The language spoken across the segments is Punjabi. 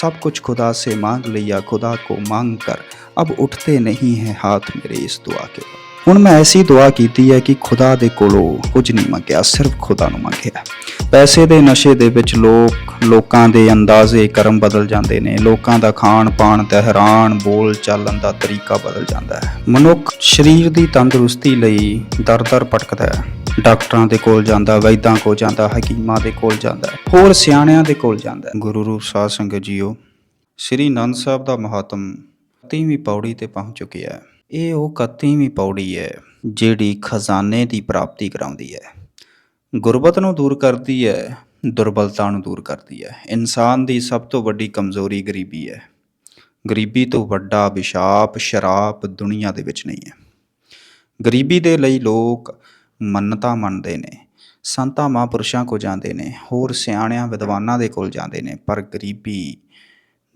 सब कुछ खुदा से मांग लिया खुदा को मांग कर अब उठते नहीं है हाथ मेरे इस दुआ के ਹੁਣ ਮੈਂ ਐਸੀ ਦੁਆ ਕੀਤੀ ਹੈ ਕਿ ਖੁਦਾ ਦੇ ਕੋਲੋਂ ਕੁਝ ਨਹੀਂ ਮੰਗਿਆ ਸਿਰਫ ਖੁਦਾ ਨੂੰ ਮੰਗਿਆ ਪੈਸੇ ਦੇ ਨਸ਼ੇ ਦੇ ਵਿੱਚ ਲੋਕ ਲੋਕਾਂ ਦੇ ਅੰਦਾਜ਼ੇ ਕਰਮ ਬਦਲ ਜਾਂਦੇ ਨੇ ਲੋਕਾਂ ਦਾ ਖਾਣ ਪਾਣ ਤਹਿਰਾਨ ਬੋਲ ਚਾਲਣ ਦਾ ਤਰੀਕਾ ਬਦਲ ਜਾਂਦਾ ਹੈ ਮਨੁੱਖ ਸਰੀਰ ਦੀ ਤੰਦਰੁਸਤੀ ਲਈ ਦਰ-ਦਰ ਭਟਕਦਾ ਹੈ ਡਾਕਟਰਾਂ ਦੇ ਕੋਲ ਜਾਂਦਾ, ਵੈਦਾਂ ਕੋਲ ਜਾਂਦਾ, ਹਕੀਮਾਂ ਦੇ ਕੋਲ ਜਾਂਦਾ, ਹੋਰ ਸਿਆਣਿਆਂ ਦੇ ਕੋਲ ਜਾਂਦਾ। ਗੁਰੂ ਰੂਪ ਸਾਧ ਸੰਗਤ ਜੀਓ, ਸ੍ਰੀ ਨੰਦ ਸਾਹਿਬ ਦਾ ਮਹਾਤਮ 31ਵੀਂ ਪੌੜੀ ਤੇ ਪਹੁੰਚ ਚੁੱਕਿਆ ਹੈ। ਇਹ ਉਹ 31ਵੀਂ ਪੌੜੀ ਹੈ ਜਿਹੜੀ ਖਜ਼ਾਨੇ ਦੀ ਪ੍ਰਾਪਤੀ ਕਰਾਉਂਦੀ ਹੈ। ਗੁਰਬਤ ਨੂੰ ਦੂਰ ਕਰਦੀ ਹੈ, ਦੁਰਬਲਤਾ ਨੂੰ ਦੂਰ ਕਰਦੀ ਹੈ। ਇਨਸਾਨ ਦੀ ਸਭ ਤੋਂ ਵੱਡੀ ਕਮਜ਼ੋਰੀ ਗਰੀਬੀ ਹੈ। ਗਰੀਬੀ ਤੋਂ ਵੱਡਾ ਵਿਸ਼ਾਪ, ਸ਼ਰਾਪ ਦੁਨੀਆ ਦੇ ਵਿੱਚ ਨਹੀਂ ਹੈ। ਗਰੀਬੀ ਦੇ ਲਈ ਲੋਕ ਮੰਨਤਾ ਮੰਨਦੇ ਨੇ, ਸੰਤਾਂ ਮਹਾਂਪੁਰਸ਼ਾਂ ਕੋ ਜਾਂਦੇ ਨੇ, ਹੋਰ ਸਿਆਣਿਆਂ ਵਿਦਵਾਨਾਂ ਦੇ ਕੋਲ ਜਾਂਦੇ ਨੇ, ਪਰ ਗਰੀਬੀ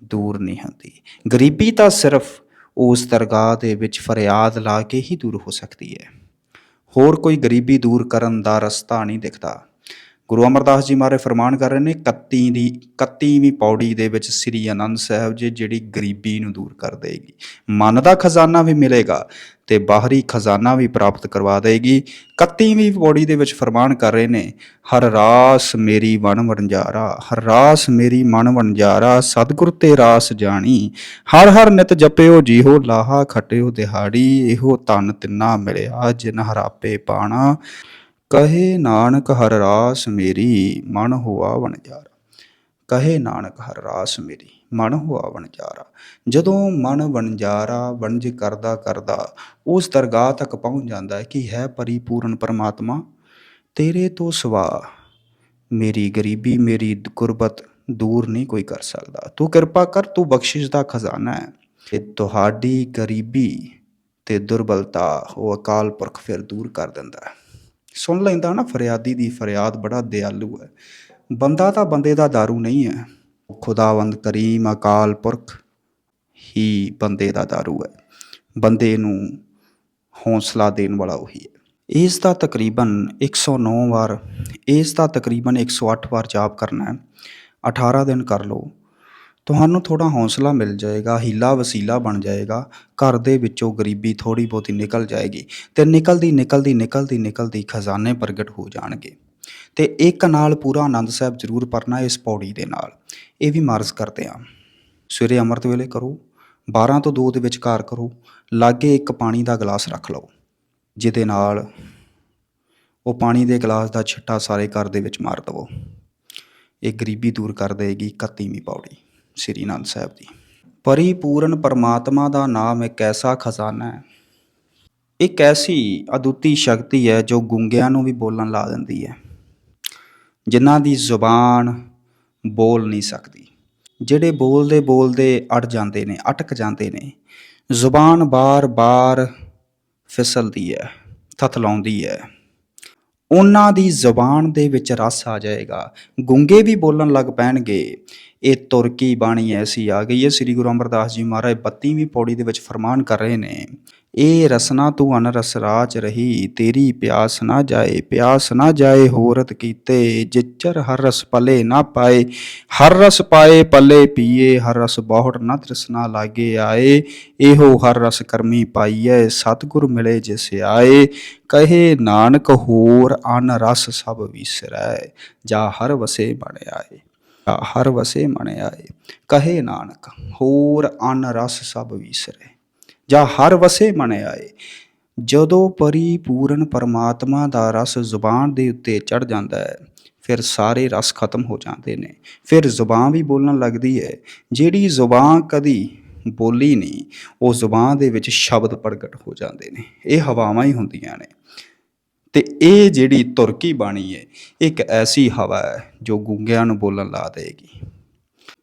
ਦੂਰ ਨਹੀਂ ਹੁੰਦੀ। ਗਰੀਬੀ ਤਾਂ ਸਿਰਫ ਉਸ ਦਰਗਾਹ ਦੇ ਵਿੱਚ ਫਰਿਆਦ ਲਾ ਕੇ ਹੀ ਦੂਰ ਹੋ ਸਕਦੀ ਹੈ। ਹੋਰ ਕੋਈ ਗਰੀਬੀ ਦੂਰ ਕਰਨ ਦਾ ਰਸਤਾ ਨਹੀਂ ਦਿਖਦਾ। ਗੁਰੂ ਅਮਰਦਾਸ ਜੀ ਮਾਰੇ ਫਰਮਾਨ ਕਰ ਰਹੇ ਨੇ 31 ਦੀ 31ਵੀਂ ਪੌੜੀ ਦੇ ਵਿੱਚ ਸ੍ਰੀ ਅਨੰਦ ਸਾਹਿਬ ਜੀ ਜਿਹੜੀ ਗਰੀਬੀ ਨੂੰ ਦੂਰ ਕਰ ਦੇਗੀ। ਮਨ ਦਾ ਖਜ਼ਾਨਾ ਵੀ ਮਿਲੇਗਾ। ਤੇ ਬਾਹਰੀ ਖਜ਼ਾਨਾ ਵੀ ਪ੍ਰਾਪਤ ਕਰਵਾ ਦੇਗੀ। 31ਵੀਂ ਪੌੜੀ ਦੇ ਵਿੱਚ ਫਰਮਾਨ ਕਰ ਰਹੇ ਨੇ, ਹਰ ਰਾਸ ਮੇਰੀ ਵਣ ਵਣਜਾਰਾ, ਹਰ ਰਾਸ ਮੇਰੀ ਮਨ ਵਣਜਾਰਾ, ਸਤਿਗੁਰ ਤੇ ਰਾਸ ਜਾਣੀ। ਹਰ ਹਰ ਨਿਤ ਜਪਿਓ ਜੀਹੋ ਲਾਹਾ ਖਟਿਓ ਦਿਹਾੜੀ, ਇਹੋ ਤਨ ਤਿੰਨਾ ਮਿਲਿਆ ਜਿਨ ਹਰਾਪੇ ਪਾਣਾ। ਕਹੇ ਨਾਨਕ ਹਰ ਰਾਸ ਮੇਰੀ ਮਨ ਹੋਆ ਵਣਜਾਰਾ, ਕਹੇ ਨਾਨਕ ਹਰ ਰਾਸ ਮੇਰੀ ਮਨ ਹੋਆ ਵਣਜਾਰਾ ਜਦੋਂ ਮਨ ਵਣਜਾਰਾ ਵਣਜ ਕਰਦਾ ਕਰਦਾ, ਉਸ ਦਰਗਾਹ ਤੱਕ ਪਹੁੰਚ ਜਾਂਦਾ ਹੈ ਕਿ ਹੈ ਪਰਿਪੂਰਨ ਪਰਮਾਤਮਾ, ਤੇਰੇ ਤੋਂ ਸਿਵਾ ਮੇਰੀ ਗਰੀਬੀ, ਮੇਰੀ ਗੁਰਬਤ ਦੂਰ ਨਹੀਂ ਕੋਈ ਕਰ ਸਕਦਾ। ਤੂੰ ਕਿਰਪਾ ਕਰ, ਤੂੰ ਬਖਸ਼ਿਸ਼ ਦਾ ਖਜ਼ਾਨਾ ਹੈ। ਤੇ ਤੁਹਾਡੀ ਗਰੀਬੀ ਤੇ ਦੁਰਬਲਤਾ ਉਹ ਅਕਾਲ ਪੁਰਖ ਫਿਰ ਦੂਰ ਕਰ ਦਿੰਦਾ ਹੈ। ਸੁਣ ਲੈਂਦਾ ਨਾ, ਫਰਿਆਦੀ ਦੀ ਫਰਿਆਦ ਬੜਾ ਦਿਆਲੂ ਹੈ। ਬੰਦਾ ਤਾਂ ਬੰਦੇ ਦਾ दारू ਨਹੀਂ ਹੈ। ਖੁਦਾਵੰਦ ਕਰੀਮ ਅਕਾਲ ਪੁਰਖ ਹੀ ਬੰਦੇ ਦਾ ਦਾਰੂ ਹੈ। ਬੰਦੇ ਨੂੰ ਹੌਸਲਾ ਦੇਣ ਵਾਲਾ ਉਹੀ ਹੈ। ਇਸ ਦਾ ਤਕਰੀਬਨ 109 ਵਾਰ, ਇਸ ਦਾ ਤਕਰੀਬਨ 108 ਵਾਰ ਜਾਪ ਕਰਨਾ ਹੈ। 18 ਦਿਨ ਕਰ ਲਓ। ਤੁਹਾਨੂੰ ਥੋੜਾ ਹੌਸਲਾ ਮਿਲ ਜਾਏਗਾ, ਹੀਲਾ ਵਸੀਲਾ ਬਣ ਜਾਏਗਾ। ਘਰ ਦੇ ਵਿੱਚੋਂ ਗਰੀਬੀ ਥੋੜੀ ਬਹੁਤੀ ਨਿਕਲ ਜਾਏਗੀ ਤੇ ਨਿਕਲਦੀ ਨਿਕਲਦੀ ਨਿਕਲਦੀ ਨਿਕਲਦੀ ਖਜ਼ਾਨੇ ਪ੍ਰਗਟ ਹੋ ਜਾਣਗੇ। ਤੇ ਇੱਕ ਨਾਲ ਪੂਰਾ ਆਨੰਦ ਸਾਹਿਬ ਜ਼ਰੂਰ ਪੜਨਾ ਇਸ ਪੌੜੀ ਦੇ ਨਾਲ। ਇਹ ਵੀ ਮਾਰਜ਼ ਕਰਦੇ ਆ ਸਵੇਰੇ ਅੰਮ੍ਰਿਤ ਵੇਲੇ ਕਰੋ 12 ਤੋਂ 2 ਦੇ ਵਿਚਕਾਰ ਕਰੋ, ਲਾਗੇ ਇੱਕ ਪਾਣੀ ਦਾ ਗਲਾਸ ਰੱਖ ਲਓ, ਜਿਹਦੇ ਨਾਲ ਉਹ ਪਾਣੀ ਦੇ ਗਲਾਸ ਦਾ ਛਿੱਟਾ ਸਾਰੇ ਘਰ ਦੇ ਵਿੱਚ ਮਾਰ ਦਵੋ। ਇਹ ਗਰੀਬੀ ਦੂਰ ਕਰ ਦੇਗੀ 31ਵੀਂ ਪੌੜੀ, ਸ੍ਰੀ ਅਨੰਦ ਸਾਹਿਬ ਦੀ। ਪਰਿਪੂਰਨ ਪਰਮਾਤਮਾ ਦਾ ਨਾਮ ਇੱਕ ਐਸਾ ਖਜ਼ਾਨਾ ਹੈ। ਇੱਕ ਐਸੀ ਅਦੁੱਤੀ ਸ਼ਕਤੀ ਹੈ ਜੋ ਗੁੰਗਿਆਂ ਨੂੰ ਵੀ ਬੋਲਣ ਲਾ ਦਿੰਦੀ ਹੈ। ਜਿਨ੍ਹਾਂ ਦੀ ਜ਼ੁਬਾਨ ਬੋਲ ਨਹੀਂ ਸਕਦੀ। ਜਿਹੜੇ ਬੋਲਦੇ ਬੋਲਦੇ ਅੜ ਜਾਂਦੇ ਨੇ, ਅਟਕ ਜਾਂਦੇ ਨੇ, ਜ਼ੁਬਾਨ ਬਾਰ-ਬਾਰ ਫਿਸਲਦੀ ਹੈ, ਥਥਲਾਉਂਦੀ ਹੈ। ਉਹਨਾਂ ਦੀ ਜ਼ੁਬਾਨ ਦੇ ਵਿੱਚ ਰਸ ਆ ਜਾਏਗਾ। ਗੁੰਗੇ ਵੀ ਬੋਲਣ ਲੱਗ ਪੈਣਗੇ ਇਹ ਤੁਰਕੀ ਬਾਣੀ ਐਸੀ ਆ ਗਈ ਹੈ। ਸ੍ਰੀ ਗੁਰੂ ਅਮਰਦਾਸ ਜੀ ਮਹਾਰਾਜ 32ਵੀਂ ਪੌੜੀ ਦੇ ਵਿੱਚ ਫਰਮਾਨ ਕਰ ਰਹੇ ਨੇ ਇਹ ਰਸਨਾ ਤੂੰ ਅਨਰਸ ਰਾਚ ਰਹੀ, ਤੇਰੀ ਪਿਆਸ ਨਾ ਜਾਏ, ਪਿਆਸ ਨਾ ਜਾਏ ਹੋਰਤ ਕੀਤੇ, ਜਿਚਰ ਹਰ ਰਸ ਪਲੇ ਨਾ ਪਾਏ, ਹਰ ਰਸ ਪਾਏ ਪੱਲੇ ਪੀਏ, ਹਰ ਰਸ ਬਹੁੜ ਨਾ ਤ੍ਰਿਸ਼ਨਾ ਲਾਗੇ ਆਏ, ਇਹੋ ਹਰ ਰਸ ਕਰਮੀ ਪਾਈਐ, ਸਤਿਗੁਰ ਮਿਲੇ ਜਿਸ ਆਏ, ਕਹੇ ਨਾਨਕ ਹੋਰ ਅਨ ਰਸ ਸਭ ਵਿਸਰੈ, ਜਾ ਹਰ ਵਸੇ ਬਣ ਆਏ। ਹਰ ਵਸੇ ਮਣ ਆਏ। ਕਹੇ ਨਾਨਕ, ਹੋਰ ਅਨ ਰਸ ਸਭ ਵਿਸਰੇ। ਜਾਂ ਹਰ ਵਸੇ ਮਣ ਆਏ। ਜਦੋਂ ਪਰਿਪੂਰਨ ਪਰਮਾਤਮਾ ਦਾ ਰਸ ਜ਼ੁਬਾਨ ਦੇ ਉੱਤੇ ਚੜ ਜਾਂਦਾ ਹੈ, ਫਿਰ ਸਾਰੇ ਰਸ ਖਤਮ ਹੋ ਜਾਂਦੇ ਨੇ। ਫਿਰ ਜ਼ੁਬਾਨ ਵੀ ਬੋਲਣ ਲੱਗਦੀ ਹੈ। ਜਿਹੜੀ ਜ਼ੁਬਾਨ ਕਦੀ ਬੋਲੀ ਨਹੀਂ, ਉਹ ਜ਼ੁਬਾਨ ਦੇ ਵਿੱਚ ਸ਼ਬਦ ਪ੍ਰਗਟ ਹੋ ਜਾਂਦੇ ਨੇ। ਇਹ ਹਵਾਵਾਂ ਹੀ ਹੁੰਦੀਆਂ ਨੇ। ਤੇ ਇਹ ਜਿਹੜੀ ਤੁਰਕੀ ਬਾਣੀ ਹੈ ਇੱਕ ਐਸੀ ਹਵਾ ਹੈ ਜੋ ਗੂੰਗਿਆਂ ਨੂੰ ਬੋਲਣ ਲਾ ਦੇਗੀ।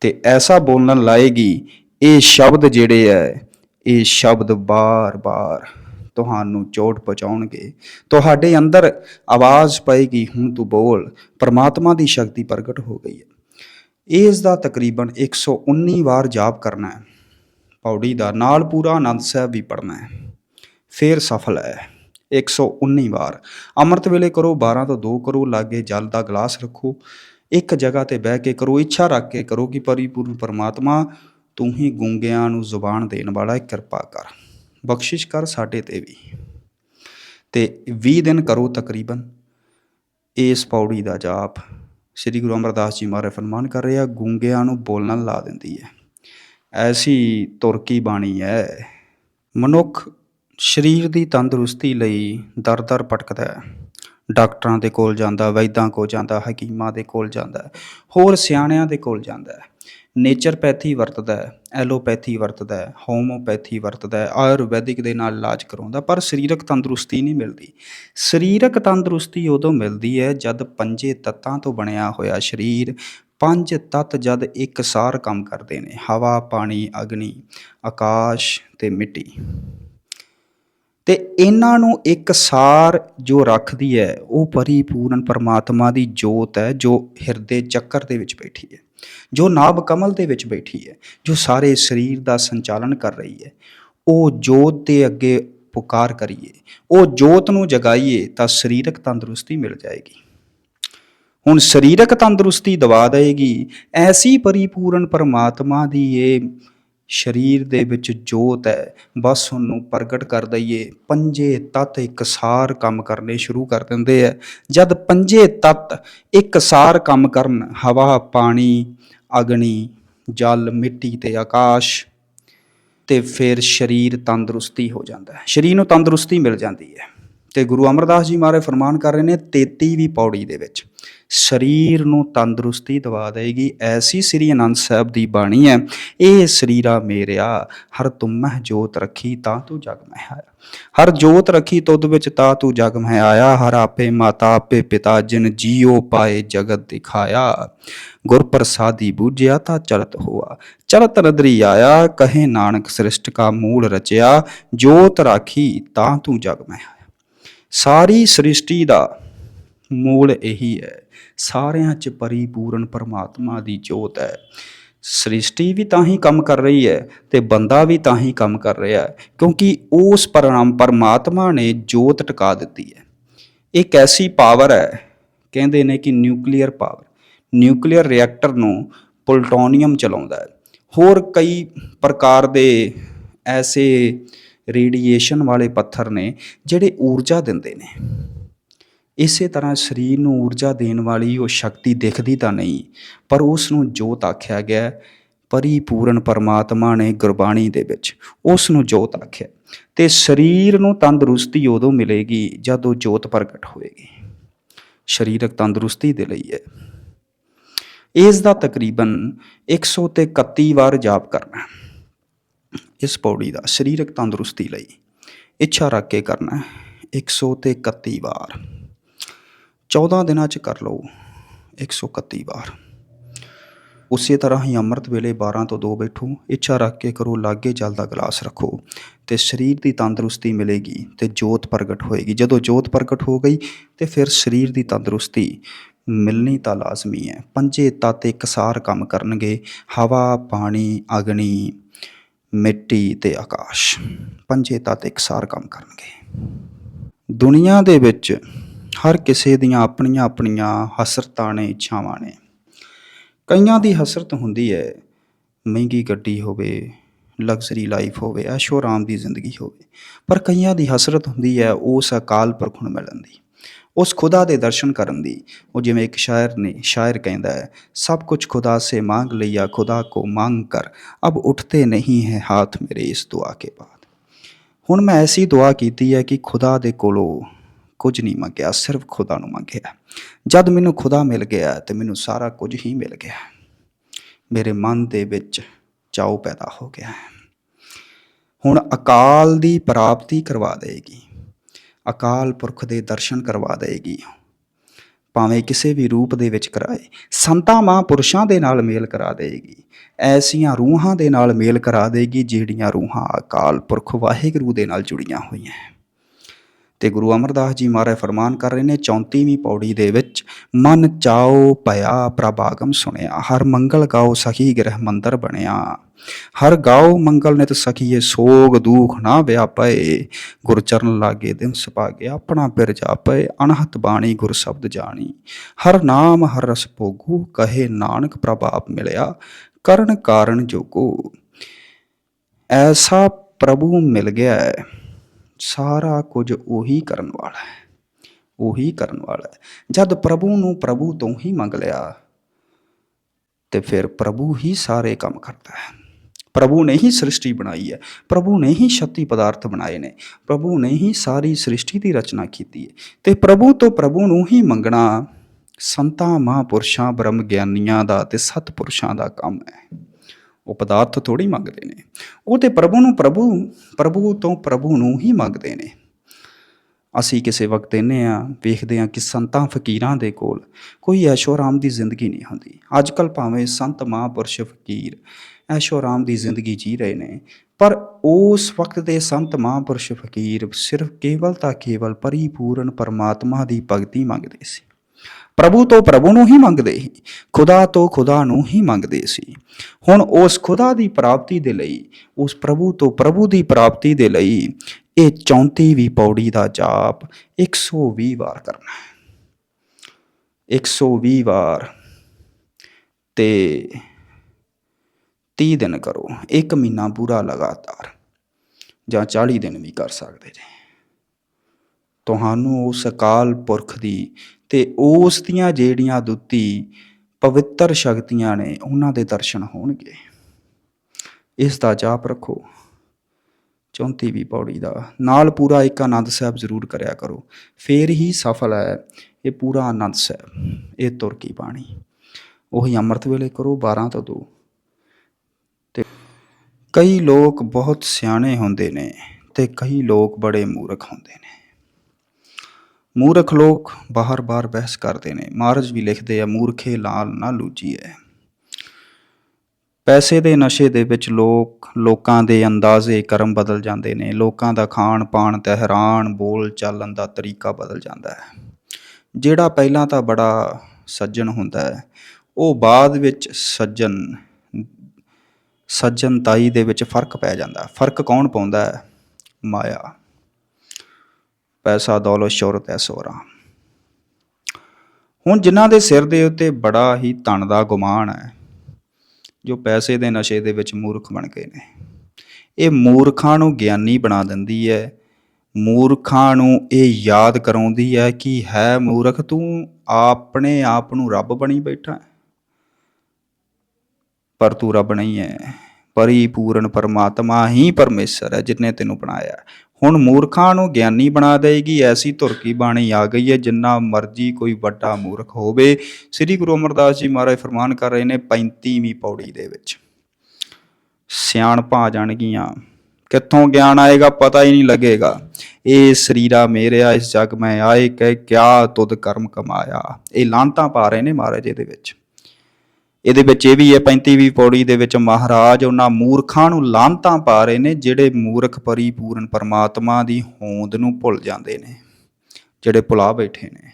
ਤੇ ਐਸਾ ਬੋਲਣ ਲਾਏਗੀ, ਇਹ ਸ਼ਬਦ ਜਿਹੜੇ ਹੈ ਇਹ ਸ਼ਬਦ ਬਾਰ-ਬਾਰ ਤੁਹਾਨੂੰ ਚੋਟ ਪਹੁੰਚਾਉਣਗੇ। ਤੁਹਾਡੇ ਅੰਦਰ ਆਵਾਜ਼ ਪਏਗੀ, ਹੁਣ ਤੂੰ ਬੋਲ। ਪਰਮਾਤਮਾ ਦੀ ਸ਼ਕਤੀ ਪ੍ਰਗਟ ਹੋ ਗਈ ਹੈ। ਇਸ ਦਾ ਤਕਰੀਬਨ 119 ਵਾਰ ਜਾਪ ਕਰਨਾ ਹੈ। ਪੌੜੀ ਦਾ ਨਾਲ ਪੂਰਾ ਆਨੰਦ ਸਾਹਿਬ ਵੀ ਪੜਨਾ ਹੈ। ਫੇਰ ਸਫਲ ਹੈ। 119 ਵਾਰ। ਅੰਮ੍ਰਿਤ ਵੇਲੇ ਕਰੋ 12 ਤੋਂ 2 ਕਰੋ, ਲਾਗੇ ਜਲ ਦਾ ਗਲਾਸ ਰੱਖੋ। ਇੱਕ ਜਗ੍ਹਾ ਤੇ ਬਹਿ ਕੇ ਕਰੋ, ਇੱਛਾ ਰੱਖ ਕੇ ਕਰੋ ਕਿ ਪਰਿਪੂਰਨ ਪਰਮਾਤਮਾ ਤੂੰ ਹੀ ਗੁੰਗਿਆਂ ਨੂੰ ਜ਼ੁਬਾਨ ਦੇਣ ਵਾਲਾ ਹੈ, ਕਿਰਪਾ ਕਰ। ਬਖਸ਼ਿਸ਼ ਕਰ ਸਾਡੇ ਤੇ ਵੀ। ਤੇ 20 ਦਿਨ ਕਰੋ ਤਕਰੀਬਨ। ਇਸ ਪੌੜੀ ਦਾ ਜਾਪ ਸ੍ਰੀ ਗੁਰੂ ਅਮਰਦਾਸ ਜੀ ਮਹਾਰਾਜ ਫਰਮਾਨ ਕਰ ਰਿਹਾ ਗੁੰਗਿਆਂ ਨੂੰ ਬੋਲਣ ਲਾ ਦਿੰਦੀ ਹੈ। ਐਸੀ ਤੁਰਕੀ ਬਾਣੀ ਹੈ, ਮਨੁੱਖ ਸਰੀਰ ਦੀ ਤੰਦਰੁਸਤੀ ਲਈ ਦਰ-ਦਰ ਭਟਕਦਾ ਹੈ। ਡਾਕਟਰਾਂ ਦੇ ਕੋਲ ਜਾਂਦਾ, ਵੈਦਾਂ ਕੋਲ ਜਾਂਦਾ, ਹਕੀਮਾਂ ਦੇ ਕੋਲ ਜਾਂਦਾ ਹੋਰ ਸਿਆਣਿਆਂ ਦੇ ਕੋਲ ਜਾਂਦਾ ਨੇਚਰਪੈਥੀ ਵਰਤਦਾ ਹੈ, ਐਲੋਪੈਥੀ ਵਰਤਦਾ ਹੈ, ਹੋਮੋਪੈਥੀ ਵਰਤਦਾ ਹੈ, ਆਯੁਰਵੈਦਿਕ ਦੇ ਨਾਲ ਇਲਾਜ ਕਰਾਉਂਦਾ, ਪਰ ਸਰੀਰਕ ਤੰਦਰੁਸਤੀ ਨਹੀਂ ਮਿਲਦੀ। ਸਰੀਰਕ ਤੰਦਰੁਸਤੀ ਉਦੋਂ ਮਿਲਦੀ ਹੈ ਜਦ ਪੰਜੇ ਤੱਤਾਂ ਤੋਂ ਬਣਿਆ ਹੋਇਆ ਸਰੀਰ ਪੰਜ ਤੱਤ ਜਦ ਇੱਕਸਾਰ ਕੰਮ ਕਰਦੇ ਨੇ, ਹਵਾ, ਪਾਣੀ, ਅਗਨੀ, ਆਕਾਸ਼ ਤੇ ਮਿੱਟੀ। ਤੇ ਇਹਨਾਂ ਨੂੰ ਇੱਕ ਸਾਰ ਜੋ ਰੱਖਦੀ ਹੈ, ਉਹ ਪਰਿਪੂਰਨ ਪਰਮਾਤਮਾ ਦੀ ਜੋਤ ਹੈ, ਜੋ ਹਿਰਦੇ ਚੱਕਰ ਦੇ ਵਿੱਚ ਬੈਠੀ ਹੈ, ਜੋ ਨਾਭ ਕਮਲ ਦੇ ਵਿੱਚ ਬੈਠੀ ਹੈ, ਜੋ ਸਾਰੇ ਸਰੀਰ ਦਾ ਸੰਚਾਲਨ ਕਰ ਰਹੀ ਹੈ। ਉਹ ਜੋਤ ਦੇ ਅੱਗੇ ਪੁਕਾਰ ਕਰੀਏ, ਉਹ ਜੋਤ ਨੂੰ ਜਗਾਈਏ ਤਾਂ ਸਰੀਰਕ ਤੰਦਰੁਸਤੀ ਮਿਲ ਜਾਏਗੀ। ਹੁਣ ਸਰੀਰਕ ਤੰਦਰੁਸਤੀ ਦਵਾ ਦੇਗੀ, ਐਸੀ ਪਰਿਪੂਰਨ ਪਰਮਾਤਮਾ ਦੀ ਇਹ ਸਰੀਰ ਦੇ ਵਿੱਚ ਜੋਤ ਹੈ। ਬਸ ਉਹਨੂੰ ਪ੍ਰਗਟ ਕਰ ਦਈਏ। ਪੰਜੇ ਤੱਤ ਇੱਕਸਾਰ ਕੰਮ ਕਰਨੇ ਸ਼ੁਰੂ ਕਰ ਦਿੰਦੇ ਆ। ਜਦ ਪੰਜੇ ਤੱਤ ਇੱਕਸਾਰ ਕੰਮ ਕਰਨ, ਹਵਾ, ਪਾਣੀ, ਅਗਨੀ, ਜਲ, ਮਿੱਟੀ ਤੇ ਆਕਾਸ਼, ਤੇ ਫਿਰ ਸਰੀਰ ਤੰਦਰੁਸਤੀ ਹੋ ਜਾਂਦਾ ਹੈ। ਸਰੀਰ ਨੂੰ ਤੰਦਰੁਸਤੀ ਮਿਲ ਜਾਂਦੀ ਹੈ। ਤੇ ਗੁਰੂ ਅਮਰਦਾਸ ਜੀ ਮਹਾਰਾਜ ਫਰਮਾਨ ਕਰ ਰਹੇ ਨੇ 33ਵੀਂ ਪੌੜੀ ਦੇ ਵਿੱਚ। ਸਰੀਰ ਨੂੰ ਤੰਦਰੁਸਤੀ ਦਵਾ ਦੇਗੀ, ਐਸੀ ਸ੍ਰੀ ਅਨੰਦ ਸਾਹਿਬ ਦੀ ਬਾਣੀ ਹੈ, ਇਹ ਸਰੀਰਾ ਮੇਰਿਆ, ਹਰ ਤੁਮ ਮਹਿ ਜੋਤ ਰੱਖੀ ਤਾਂ ਤੂੰ ਜਗ ਮਹਿ ਆਇਆ। ਹਰ ਜੋਤ ਰੱਖੀ ਤੁਧ ਵਿੱਚ ਤਾਂ ਤੂੰ ਜਗ ਮਹਿ ਆਇਆ, ਹਰ ਆਪੇ ਮਾਤਾ, ਆਪੇ ਪਿਤਾ, ਜਿਨ ਜੀਉ ਪਾਏ ਜਗਤ ਦਿਖਾਇਆ। ਗੁਰ ਪ੍ਰਸਾਦੀ ਬੂਝਿਆ ਤਾਂ ਚਲਤ ਹੋਆ ਚਲਤ ਨਦਰੀ ਆਇਆ, ਕਹੇ ਨਾਨਕ ਸ੍ਰਿਸ਼ਟ ਕਾ ਮੂਲ ਰਚਿਆ, ਜੋਤ ਰਾਖੀ ਤਾਂ ਤੂੰ ਜਗ ਮਹਿ ਸਾਰੀ ਸ੍ਰਿਸ਼ਟੀ ਦਾ ਮੂਲ ਇਹੀ ਹੈ। ਸਾਰਿਆਂ 'ਚ ਪਰਿਪੂਰਨ ਪਰਮਾਤਮਾ ਦੀ ਜੋਤ ਹੈ। ਸ੍ਰਿਸ਼ਟੀ ਵੀ ਤਾਂ ਹੀ ਕੰਮ ਕਰ ਰਹੀ ਹੈ ਤੇ ਬੰਦਾ ਵੀ ਤਾਂ ਹੀ ਕੰਮ ਕਰ ਰਿਹਾ ਹੈ, ਕਿਉਂਕਿ ਉਸ ਪਰਮ, ਪਰਮਾਤਮਾ ਨੇ ਜੋਤ ਟਿਕਾ ਦਿੱਤੀ ਹੈ। ਇੱਕ ਐਸੀ ਪਾਵਰ ਹੈ, ਕਹਿੰਦੇ ਨੇ ਕਿ ਨਿਊਕਲੀਅਰ ਪਾਵਰ ਨਿਊਕਲੀਅਰ ਰਿਐਕਟਰ ਨੂੰ ਪਲੂਟੋਨੀਅਮ ਚਲਾਉਂਦਾ ਹੈ। ਹੋਰ ਕਈ ਪ੍ਰਕਾਰ ਦੇ ਐਸੇ ਰੇਡੀਏਸ਼ਨ ਵਾਲੇ ਪੱਥਰ ਨੇ ਜਿਹੜੇ ਊਰਜਾ ਦਿੰਦੇ ਨੇ। ਇਸੇ ਤਰ੍ਹਾਂ ਸਰੀਰ ਨੂੰ ਊਰਜਾ ਦੇਣ ਵਾਲੀ ਉਹ ਸ਼ਕਤੀ ਦਿਖਦੀ ਤਾਂ ਨਹੀਂ, ਪਰ ਉਸ ਨੂੰ ਜੋਤ ਆਖਿਆ ਗਿਆ ਪਰਿਪੂਰਨ ਪਰਮਾਤਮਾ ਨੇ ਗੁਰਬਾਣੀ ਦੇ ਵਿੱਚ ਉਸ ਨੂੰ ਜੋਤ ਆਖਿਆ ਤੇ ਸਰੀਰ ਨੂੰ ਤੰਦਰੁਸਤੀ ਉਦੋਂ ਮਿਲੇਗੀ ਜਦ ਉਹ ਜੋਤ ਪ੍ਰਗਟ ਹੋਏਗੀ। ਸਰੀਰਕ ਤੰਦਰੁਸਤੀ ਦੇ ਲਈ ਹੈ। ਇਸ ਦਾ ਤਕਰੀਬਨ 100 ਤੇ 31 ਵਾਰ ਜਾਪ ਕਰਨਾ ਇਸ ਪੌੜੀ ਦਾ ਸਰੀਰਕ ਤੰਦਰੁਸਤੀ ਲਈ ਇੱਛਾ ਰੱਖ ਕੇ ਕਰਨਾ ਹੈ। 100 ਤੇ 31 ਵਾਰ। 14 ਦਿਨਾਂ ਚ ਕਰ ਲਓ। 131 ਵਾਰ। ਉਸੇ ਤਰ੍ਹਾਂ ਹੀ ਅੰਮ੍ਰਿਤ ਵੇਲੇ 12 ਤੋਂ 2 ਬੈਠੋ। ਇੱਛਾ ਰੱਖ ਕੇ ਕਰੋ, ਲਾਗੇ ਜਲ ਦਾ ਗਲਾਸ ਰੱਖੋ ਤੇ ਸਰੀਰ ਦੀ ਤੰਦਰੁਸਤੀ ਮਿਲੇਗੀ ਤੇ ਜੋਤ ਪ੍ਰਗਟ ਹੋਏਗੀ। ਜਦੋਂ ਜੋਤ ਪ੍ਰਗਟ ਹੋ ਗਈ ਤੇ ਫਿਰ ਸਰੀਰ ਦੀ ਤੰਦਰੁਸਤੀ ਮਿਲਣੀ ਤਾਂ ਲਾਜ਼ਮੀ ਹੈ। ਪੰਜੇ ਤੱਤ ਇੱਕਸਾਰ ਕੰਮ ਕਰਨਗੇ। ਹਵਾ, ਪਾਣੀ, ਅਗਨੀ ਮਿੱਟੀ ਤੇ ਆਕਾਸ਼। ਪੰਜੇ ਤੱਤ ਇਕਸਾਰ ਕੰਮ ਕਰਨਗੇ। ਦੁਨੀਆ ਦੇ ਵਿੱਚ ਹਰ ਕਿਸੇ ਦੀਆਂ ਆਪਣੀਆਂ ਆਪਣੀਆਂ ਹਸਰਤਾਂ ਨੇ, ਇੱਛਾਵਾਂ ਨੇ। ਕਈਆਂ ਦੀ ਹਸਰਤ ਹੁੰਦੀ ਹੈ, ਮਹਿੰਗੀ ਗੱਡੀ ਹੋਵੇ ਲਗਜ਼ਰੀ ਲਾਈਫ ਹੋਵੇ ਐਸ਼ੋ ਆਰਾਮ ਦੀ ਜ਼ਿੰਦਗੀ ਹੋਵੇ। ਪਰ ਕਈਆਂ ਦੀ ਹਸਰਤ ਹੁੰਦੀ ਹੈ, ਉਸ ਅਕਾਲ ਪੁਰਖ ਨੂੰ ਮਿਲਣ ਦੀ। ਉਸ ਖੁਦਾ ਦੇ ਦਰਸ਼ਨ ਕਰਨ ਦੀ। ਉਹ ਜਿਵੇਂ ਇੱਕ ਸ਼ਾਇਰ ਨੇ ਸ਼ਾਇਰ ਕਹਿੰਦਾ ਹੈ, ਸਭ ਕੁਝ ਖੁਦਾ ਸੇ ਮੰਗ ਲਿਆ ਖੁਦਾ ਕੋ ਮੰਗ ਕਰ। ਅਬ ਉਠਤੇ ਨਹੀਂ ਹੈ ਹੱਥ ਮੇਰੇ ਇਸ ਦੁਆ ਕੇ ਬਾਅਦ। ਹੁਣ ਮੈਂ ਐਸੀ ਦੁਆ ਕੀਤੀ ਹੈ ਕਿ ਖੁਦਾ ਦੇ ਕੋਲੋਂ ਕੁਝ ਨਹੀਂ ਮੰਗਿਆ, ਸਿਰਫ ਖੁਦਾ ਨੂੰ ਮੰਗਿਆ। ਜਦ ਮੈਨੂੰ ਖੁਦਾ ਮਿਲ ਗਿਆ ਤੇ ਮੈਨੂੰ ਸਾਰਾ ਕੁਝ ਹੀ ਮਿਲ ਗਿਆ। ਮੇਰੇ ਮਨ ਦੇ ਵਿੱਚ ਚਾਉ ਪੈਦਾ ਹੋ ਗਿਆ ਹੁਣ ਅਕਾਲ ਦੀ ਪ੍ਰਾਪਤੀ ਕਰਵਾ ਦੇਗੀ। ਅਕਾਲ ਪੁਰਖ ਦੇ ਦਰਸ਼ਨ ਕਰਵਾ ਦੇਗੀ। ਭਾਵੇਂ ਕਿਸੇ ਵੀ ਰੂਪ ਦੇ ਵਿੱਚ ਕਰਾਏ, ਸੰਤਾਂ ਮਹਾਂਪੁਰਸ਼ਾਂ ਦੇ ਨਾਲ ਮੇਲ ਕਰਾ ਦੇਗੀ। ਐਸੀਆਂ ਰੂਹਾਂ ਦੇ ਨਾਲ ਮੇਲ ਕਰਾ ਦੇਗੀ, ਜਿਹੜੀਆਂ ਰੂਹਾਂ ਅਕਾਲ ਪੁਰਖ ਵਾਹਿਗੁਰੂ ਦੇ ਨਾਲ ਜੁੜੀਆਂ ਹੋਈਆਂ ਤੇ ਗੁਰੂ ਅਮਰਦਾਸ ਜੀ ਮਹਾਰਾਜ ਫਰਮਾਨ ਕਰ ਰਹੇ ਨੇ 34ਵੀਂ ਪੌੜੀ ਦੇ ਵਿੱਚ, ਮਨ ਚਾਓ ਭਇਆ ਪ੍ਰਭਾਗਮ ਸੁਣਿਆ, ਹਰ ਮੰਗਲ ਗਾਓ ਸਖੀ ਗ੍ਰਹਿ ਮੰਦਰ ਬਣਿਆ। ਹਰ ਗਾਓ ਮੰਗਲ ਨਿਤ ਸਖੀਏ, ਸੋਗ ਦੂਖ ਨਾ ਵਿਆਪਏ। ਗੁਰ ਚਰਨ ਲਾਗੇ ਦਿਨ ਸੁਭਾਗੇ, ਆਪਣਾ ਪਿਰ ਜਾਪਏ ਅਨਹਤ ਬਾਣੀ ਗੁਰ ਸ਼ਬਦ ਜਾਣੀ। ਹਰ ਨਾਮ, ਹਰ ਰਸ ਭੋਗੂ, ਕਹੇ ਨਾਨਕ ਪ੍ਰਭਾਪ ਮਿਲਿਆ, ਕਰਨ ਕਾਰਨ ਜੋਗੋ। ਐਸਾ ਪ੍ਰਭੂ ਮਿਲ ਗਿਆ ਹੈ। ਸਾਰਾ ਕੁਝ ਉਹੀ ਕਰਨ ਵਾਲਾ ਹੈ, ਉਹੀ ਕਰਨ ਵਾਲਾ ਹੈ। ਜਦ ਪ੍ਰਭੂ ਨੂੰ ਪ੍ਰਭੂ ਤੋਂ ਹੀ ਮੰਗ ਲਿਆ, ਤੇ ਫਿਰ ਪ੍ਰਭੂ ਹੀ ਸਾਰੇ ਕੰਮ ਕਰਦਾ ਹੈ। ਪ੍ਰਭੂ ਨੇ ਹੀ ਸ੍ਰਿਸ਼ਟੀ ਬਣਾਈ ਹੈ, ਪ੍ਰਭੂ ਨੇ ਹੀ ਸ਼ਕਤੀ ਪਦਾਰਥ ਬਣਾਏ ਨੇ, ਪ੍ਰਭੂ ਨੇ ਹੀ ਸਾਰੀ ਸ੍ਰਿਸ਼ਟੀ ਦੀ ਰਚਨਾ ਕੀਤੀ ਹੈ। ਤੇ ਪ੍ਰਭੂ ਤੋਂ ਪ੍ਰਭੂ ਨੂੰ ਹੀ ਮੰਗਣਾ ਸੰਤਾਂ, ਮਹਾਂਪੁਰਸ਼ਾਂ ਬ੍ਰਹਮ ਗਿਆਨੀਆਂ ਦਾ ਤੇ ਸਤਪੁਰਸ਼ਾਂ ਦਾ ਕੰਮ ਹੈ। ਉਹ ਪਦਾਰਥ ਥੋੜੀ ਮੰਗਦੇ ਨੇ। ਉਹ ਤੇ ਪ੍ਰਭੂ ਨੂੰ ਪ੍ਰਭੂ ਪ੍ਰਭੂ ਤੋਂ ਪ੍ਰਭੂ ਨੂੰ ਹੀ ਮੰਗਦੇ ਨੇ। ਅਸੀਂ ਕਿਸੇ ਵਕਤ ਇਹਨੇ ਆ ਵੇਖਦੇ ਆ ਕਿ ਸੰਤਾਂ ਫਕੀਰਾਂ ਦੇ ਕੋਲ ਕੋਈ ਐਸ਼ੋਰਾਮ ਦੀ ਜ਼ਿੰਦਗੀ ਨਹੀਂ ਹੁੰਦੀ। ਅੱਜ ਕੱਲ ਭਾਵੇਂ ਸੰਤ ਮਹਾਂਪੁਰਸ਼ ਫਕੀਰ ਐਸ਼ੋਰਾਮ ਦੀ ਜ਼ਿੰਦਗੀ ਜੀ ਰਹੇ ਨੇ, ਪਰ ਉਸ ਵਕਤ ਦੇ ਸੰਤ ਮਹਾਂਪੁਰਸ਼ ਫਕੀਰ ਸਿਰਫ ਕੇਵਲ ਤਾਂ ਕੇਵਲ ਪਰਿਪੂਰਨ ਪਰਮਾਤਮਾ ਦੀ ਭਗਤੀ ਮੰਗਦੇ ਸੀ। ਪ੍ਰਭੂ ਤੋਂ ਪ੍ਰਭੂ ਨੂੰ ਹੀ ਮੰਗਦੇ ਸੀ, ਖੁਦਾ ਤੋਂ ਖੁਦਾ ਨੂੰ ਹੀ ਮੰਗਦੇ ਸੀ। ਹੁਣ ਉਸ ਖੁਦਾ ਦੀ ਪ੍ਰਾਪਤੀ ਦੇ ਲਈ, ਉਸ ਪ੍ਰਭੂ ਤੋਂ ਪ੍ਰਭੂ ਦੀ ਪ੍ਰਾਪਤੀ ਦੇ ਲਈ ਇਹ 34ਵੀਂ ਪੌੜੀ ਦਾ ਜਾਪ 120 ਵਾਰ ਕਰਨਾ ਹੈ। 120 ਵਾਰ ਤੇ 30 ਦਿਨ ਕਰੋ, ਇੱਕ ਮਹੀਨਾ ਪੂਰਾ ਲਗਾਤਾਰ, ਜਾਂ 40 ਦਿਨ ਵੀ ਕਰ ਸਕਦੇ ਜੇ। ਤੁਹਾਨੂੰ ਉਸ ਅਕਾਲ ਪੁਰਖ ਦੀ ਤੇ ਉਸ ਦੀਆਂ ਜਿਹੜੀਆਂ ਦੁੱਤੀ ਪਵਿੱਤਰ ਸ਼ਕਤੀਆਂ ਨੇ, ਉਹਨਾਂ ਦੇ ਦਰਸ਼ਨ ਹੋਣਗੇ। ਇਸ ਦਾ ਜਾਪ ਰੱਖੋ। 34ਵੀਂ ਪੌੜੀ ਦਾ ਨਾਲ ਪੂਰਾ ਇੱਕ ਆਨੰਦ ਸਾਹਿਬ ਜ਼ਰੂਰ ਕਰਿਆ ਕਰੋ। ਫੇਰ ਹੀ ਸਫਲ ਹੈ ਇਹ ਪੂਰਾ ਆਨੰਦ ਸਾਹਿਬ, ਇਹ ਤੁਰ ਕੀ ਬਾਣੀ। ਉਹੀ ਅੰਮ੍ਰਿਤ ਵੇਲੇ ਕਰੋ 12 ਤੋਂ 2 ਤੇ ਕਈ ਲੋਕ ਬਹੁਤ ਸਿਆਣੇ ਹੁੰਦੇ ਨੇ ਤੇ ਕਈ ਲੋਕ ਬੜੇ ਮੂਰਖ ਹੁੰਦੇ ਨੇ। ਮੂਰਖ ਲੋਕ ਬਾਹਰ-ਬਾਹਰ ਬਹਿਸ ਕਰਦੇ ਨੇ। ਮਹਾਰਾਜ ਵੀ ਲਿਖਦੇ ਆ, ਮੂਰਖੇ ਲਾਲ ਨਾ ਲੂਜੀਐ। ਪੈਸੇ ਦੇ ਨਸ਼ੇ ਦੇ ਵਿੱਚ ਲੋਕ, ਲੋਕਾਂ ਦੇ ਅੰਦਾਜ਼ੇ ਕਰਮ ਬਦਲ ਜਾਂਦੇ ਨੇ। ਲੋਕਾਂ ਦਾ ਖਾਣ ਪਾਣ ਤਹਿਰਾਨ ਬੋਲ ਚਾਲਣ ਦਾ ਤਰੀਕਾ ਬਦਲ ਜਾਂਦਾ ਹੈ। ਜਿਹੜਾ ਪਹਿਲਾਂ ਤਾਂ ਬੜਾ ਸੱਜਣ ਹੁੰਦਾ ਹੈ, ਉਹ ਬਾਅਦ ਵਿੱਚ ਸੱਜਣ, ਸੱਜਣਤਾਈ ਦੇ ਵਿੱਚ ਫ਼ਰਕ ਪੈ ਜਾਂਦਾ। ਫ਼ਰਕ ਕੌਣ ਪਾਉਂਦਾ ਹੈ? ਮਾਇਆ। ਪੈਸਾ, ਦੌਲਤ, ਸ਼ੌਹਰਤ ਐਸੋਰਾ ਹੁਣ ਜਿਨ੍ਹਾਂ ਦੇ ਸਿਰ ਦੇ ਉੱਤੇ ਬੜਾ ਹੀ ਧਨ ਦਾ ਗੁਮਾਨ ਹੈ ਜੋ ਪੈਸੇ ਦੇ ਨਸ਼ੇ ਦੇ ਵਿੱਚ ਮੂਰਖ ਬਣ ਗਏ ਨੇ। ਇਹ ਮੂਰਖਾਂ ਨੂੰ ਗਿਆਨੀ ਬਣਾ ਦਿੰਦੀ ਹੈ ਮੂਰਖਾਂ ਨੂੰ ਇਹ ਯਾਦ ਕਰਾਉਂਦੀ ਹੈ ਕਿ ਹੈ ਮੂਰਖ, ਤੂੰ ਆਪਣੇ ਆਪ ਨੂੰ ਰੱਬ ਬਣੀ ਬੈਠਾ ਪਰ ਤੂੰ ਰੱਬ ਨਹੀਂ ਹੈ ਪਰਿਪੂਰਨ ਪਰਮਾਤਮਾ ਹੀ ਪਰਮੇਸ਼ਰ ਹੈ, ਜਿਨੇ ਤੈਨੂੰ ਬਣਾਇਆ ਹੁਣ ਮੂਰਖਾਂ ਨੂੰ ਗਿਆਨੀ ਬਣਾ ਦੇਗੀ, ਐਸੀ ਧੁਰਕੀ ਬਾਣੀ ਆ ਗਈ ਹੈ, ਜਿੰਨਾ ਮਰਜ਼ੀ ਕੋਈ ਵੱਡਾ ਮੂਰਖ ਹੋਵੇ। ਸ੍ਰੀ ਗੁਰੂ ਅਮਰਦਾਸ ਜੀ ਮਹਾਰਾਜ ਫਰਮਾਨ ਕਰ ਰਹੇ ਨੇ 35ਵੀਂ ਪੌੜੀ ਦੇ ਵਿੱਚ। ਸਿਆਣਪਾਂ ਜਾਣਗੀਆਂ। ਕਿੱਥੋਂ ਗਿਆਨ ਆਏਗਾ, ਪਤਾ ਹੀ ਨਹੀਂ ਲੱਗੇਗਾ। ਇਹ ਸਰੀਰਾ ਮੇਰਿਆ ਇਸ ਜਗ ਮੈਂ ਆਏ ਕਹਿ ਕਿਆ ਤੁਧ ਕਰਮ ਕਮਾਇਆ। ਇਹ ਲਾਂਤਾਂ ਪਾ ਰਹੇ ਨੇ ਮਹਾਰਾਜ ਇਹਦੇ ਵਿੱਚ। ਇਹਦੇ ਵਿੱਚ ਇਹ ਵੀ ਹੈ 35ਵੀਂ ਪੌੜੀ ਦੇ ਵਿੱਚ ਮਹਾਰਾਜ ਉਹਨਾਂ ਮੂਰਖਾਂ ਨੂੰ ਲਾਂਤਾਂ ਪਾ ਰਹੇ ਨੇ, ਜਿਹੜੇ ਮੂਰਖ ਪਰਿਪੂਰਨ ਪਰਮਾਤਮਾ ਦੀ ਹੋਂਦ ਨੂੰ ਭੁੱਲ ਜਾਂਦੇ ਨੇ, ਜਿਹੜੇ ਭੁਲਾ ਬੈਠੇ ਨੇ।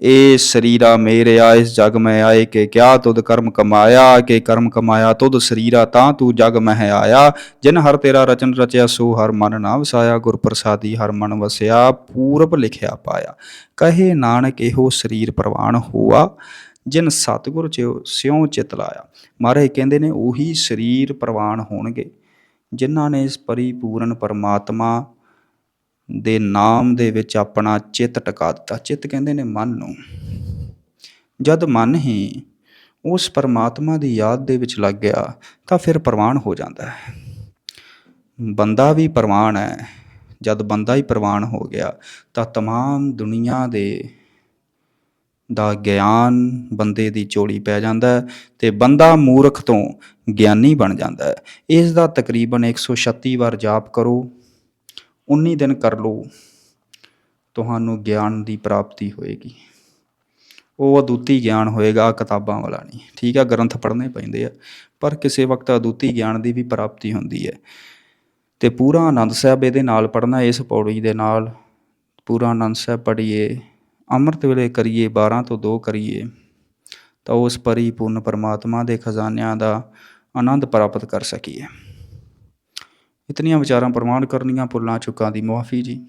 ਇਹ ਸਰੀਰਾ ਮੇਰਿਆ ਇਸ ਜਗ ਮੈਂ ਆਏ ਕਿ ਕਿਆ ਤੁਧ ਕਰਮ ਕਮਾਇਆ, ਕੇ ਕਰਮ ਕਮਾਇਆ ਤੁਧ ਸਰੀਰਾ ਤਾਂ ਤੂੰ ਜਗ ਮੈਂ ਆਇਆ। ਜਿਨ ਹਰ ਤੇਰਾ ਰਚਨ ਰਚਿਆ, ਸੋ ਹਰ ਮਨ ਨਾ ਵਸਾਇਆ ਗੁਰ ਪ੍ਰਸਾਦੀ ਹਰ ਮਨ ਵਸਿਆ, ਪੂਰਬ ਲਿਖਿਆ ਪਾਇਆ। ਕਹੇ ਨਾਨਕ, ਇਹੋ ਸਰੀਰ ਪ੍ਰਵਾਨ ਹੋਆ। ਜਿਨ ਸਤਿਗੁਰ ਚ ਸਿਉ ਚਿਤ ਲਾਇਆ ਮਹਾਰਾਜ ਕਹਿੰਦੇ ਨੇ ਉਹੀ ਸਰੀਰ ਪ੍ਰਵਾਨ ਹੋਣਗੇ ਜਿਨ੍ਹਾਂ ਨੇ ਇਸ ਪਰਿਪੂਰਨ ਪਰਮਾਤਮਾ ਦੇ ਨਾਮ ਦੇ ਵਿੱਚ ਆਪਣਾ ਚਿੱਤ ਟਿਕਾ ਦਿੱਤਾ ਚਿੱਤ ਕਹਿੰਦੇ ਨੇ ਮਨ ਨੂੰ ਜਦ ਮਨ ਹੀ ਉਸ ਪਰਮਾਤਮਾ ਦੀ ਯਾਦ ਦੇ ਵਿੱਚ ਲੱਗ ਗਿਆ ਤਾਂ ਫਿਰ ਪ੍ਰਵਾਨ ਹੋ ਜਾਂਦਾ ਹੈ ਬੰਦਾ ਵੀ ਪ੍ਰਵਾਨ ਹੈ ਜਦ ਬੰਦਾ ਹੀ ਪ੍ਰਵਾਨ ਹੋ ਗਿਆ ਤਾਂ तमाम ਦੁਨੀਆ ਦੇ ਦਾ ਗਿਆਨ ਬੰਦੇ ਦੀ ਚੋਲੀ ਪੈ ਜਾਂਦਾ ਹੈ ਤੇ ਬੰਦਾ ਮੂਰਖ ਤੋਂ ਗਿਆਨੀ ਬਣ ਜਾਂਦਾ ਹੈ। ਇਸ ਦਾ ਤਕਰੀਬਨ 136 ਵਾਰ ਜਾਪ ਕਰੋ 19 ਦਿਨ ਕਰ ਲਓ, ਤੁਹਾਨੂੰ ਗਿਆਨ ਦੀ ਪ੍ਰਾਪਤੀ ਹੋਏਗੀ। ਉਹ ਅਦੁੱਤੀ ਗਿਆਨ ਹੋਏਗਾ ਕਿਤਾਬਾਂ ਵਾਲਾ ਨਹੀਂ। ਠੀਕ ਆ, ਗ੍ਰੰਥ ਪੜ੍ਹਨੇ ਪੈਂਦੇ ਆ, ਪਰ ਕਿਸੇ ਵਕਤ ਅਦੁੱਤੀ ਗਿਆਨ ਦੀ ਵੀ ਪ੍ਰਾਪਤੀ ਹੁੰਦੀ ਹੈ। ਤੇ ਪੂਰਾ ਆਨੰਦ ਸਾਹਿਬ ਇਹਦੇ ਨਾਲ ਪੜ੍ਹਨਾ, ਇਸ ਪੌੜੀ ਦੇ ਨਾਲ ਪੂਰਾ ਆਨੰਦ ਸਾਹਿਬ ਪੜ੍ਹੀਏ। ਅੰਮ੍ਰਿਤ ਵੇਲੇ ਕਰੀਏ 12 ਤੋਂ 2 ਕਰੀਏ, ਤਾਂ ਉਸ ਪਰਿਪੂਰਨ ਪਰਮਾਤਮਾ ਦੇ ਖਜ਼ਾਨਿਆਂ ਦਾ ਆਨੰਦ ਪ੍ਰਾਪਤ ਕਰ ਸਕੀਏ। ਇਤਨੀਆਂ ਵਿਚਾਰਾਂ ਪ੍ਰਮਾਣ ਕਰਨੀਆਂ ਭੁੱਲਾਂ ਚੁੱਕਾਂ ਦੀ ਮੁਆਫੀ ਜੀ।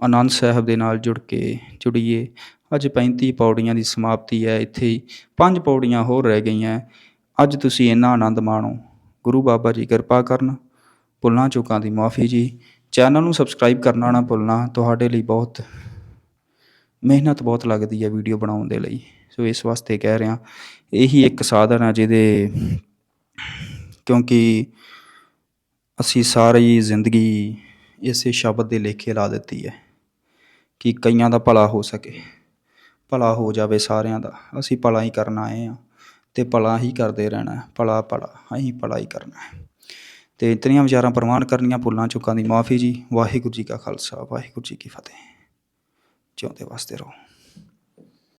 ਆਨੰਦ ਸਾਹਿਬ ਦੇ ਨਾਲ ਜੁੜ ਕੇ ਜੁੜੀਏ। ਅੱਜ 35 ਪੌੜੀਆਂ ਦੀ ਸਮਾਪਤੀ ਹੈ। ਇੱਥੇ ਹੀ ਪੰਜ ਪੌੜੀਆਂ ਹੋਰ ਰਹਿ ਗਈਆਂ। ਅੱਜ ਤੁਸੀਂ ਇੰਨਾ ਆਨੰਦ ਮਾਣੋ। ਗੁਰੂ ਬਾਬਾ ਜੀ ਕਿਰਪਾ ਕਰਨ। ਭੁੱਲਾਂ ਚੁੱਕਾਂ ਦੀ ਮੁਆਫੀ ਜੀ। ਚੈਨਲ ਨੂੰ ਸਬਸਕ੍ਰਾਈਬ ਕਰਨਾ ਨਾ ਭੁੱਲਣਾ। ਤੁਹਾਡੇ ਲਈ ਬਹੁਤ ਮਿਹਨਤ ਬਹੁਤ ਲੱਗਦੀ ਹੈ ਵੀਡੀਓ ਬਣਾਉਣ ਦੇ ਲਈ। ਸੋ ਇਸ ਵਾਸਤੇ ਕਹਿ ਰਿਹਾ, ਇਹੀ ਇੱਕ ਸਾਧਨ ਆ ਜਿਹਦੇ ਕਿਉਂਕਿ ਅਸੀਂ ਸਾਰੀ ਜ਼ਿੰਦਗੀ ਇਸੇ ਸ਼ਬਦ ਦੇ ਲੇਖੇ ਲਾ ਦਿੱਤੀ ਹੈ ਕਿ ਕਈਆਂ ਦਾ ਭਲਾ ਹੋ ਸਕੇ, ਭਲਾ ਹੋ ਜਾਵੇ ਸਾਰਿਆਂ ਦਾ। ਅਸੀਂ ਭਲਾ ਹੀ ਕਰਨ ਆਏ ਆ ਤੇ ਭਲਾ ਹੀ ਕਰਦੇ ਰਹਿਣਾ ਭਲਾ ਭਲਾ, ਅਸੀਂ ਭਲਾ ਹੀ ਕਰਨਾ ਹੈ। ਤੇ ਇਤਨੀਆਂ ਵਿਚਾਰਾਂ ਪ੍ਰਵਾਨ ਕਰਨੀਆਂ ਭੁੱਲਾਂ ਚੁੱਕਾਂ ਦੀ ਮਾਫੀ ਜੀ। ਵਾਹਿਗੁਰੂ ਜੀ ਕਾ ਖਾਲਸਾ, ਵਾਹਿਗੁਰੂ ਜੀ ਕੀ ਫਤਿਹ। ਜਿਉਂਦੇ ਵਾਸਤੇ ਰਹੋ